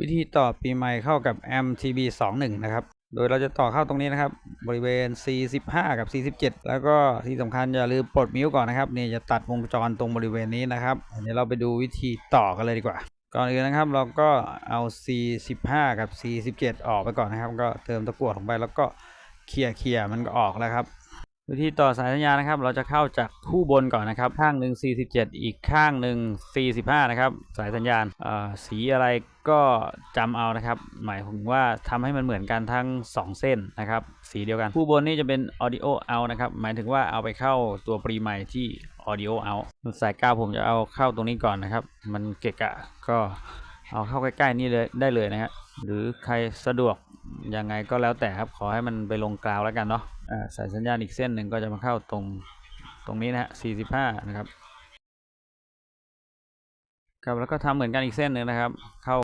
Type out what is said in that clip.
วิธีต่อปีใหม่เข้ากับ MTB 21นะครับ โดยเราจะต่อเข้าตรงนี้นะครับ บริเวณ C15 กับ C17 แล้วก็ที่สำคัญอย่าลืมปลดมิวก่อนนะครับนี่จะตัดวงจรตรงบริเวณนี้นะครับเดี๋ยวเราไปดูวิธีต่อกันเลยดีกว่า ก่อนอื่นนะครับเราก็เอา C15 กับ C17 ออกไปก่อนนะครับ ก็เติมตะกั่วลงไปแล้วก็เคลียร์เคลียร์มันก็ออกแล้วครับ วิธีต่อสายสัญญาณนะครับ เราจะเข้าจากคู่บนก่อนนะครับ ข้างหนึ่ง47 อีกข้างหนึ่ง45 นะครับ สายสัญญาณสีอะไรก็จำเอานะครับ หมายถึงว่าทำให้มันเหมือนกันทั้ง 2 เส้นนะครับ สีเดียวกัน คู่บนนี่จะเป็น audio out นะครับ หมายถึงว่าเอาไปเข้าตัวปรีใหม่ที่ audio out สายกาผมจะเอาเข้าตรงนี้ก่อนนะครับ มันเกะกะก็เอาเข้าใกล้ๆนี่เลยได้เลยนะฮะหรือใครสะดวก ยังไงก็แล้วแต่ครับขอให้มันไปลงกราวแล้วกันเนาะอ่าสายสัญญาณอีกเส้นหนึ่งก็จะมาเข้าตรงตรงนี้นะฮะ45 นะครับครับแล้วก็ทำเหมือนกันอีกเส้นหนึ่งนะครับ เข้า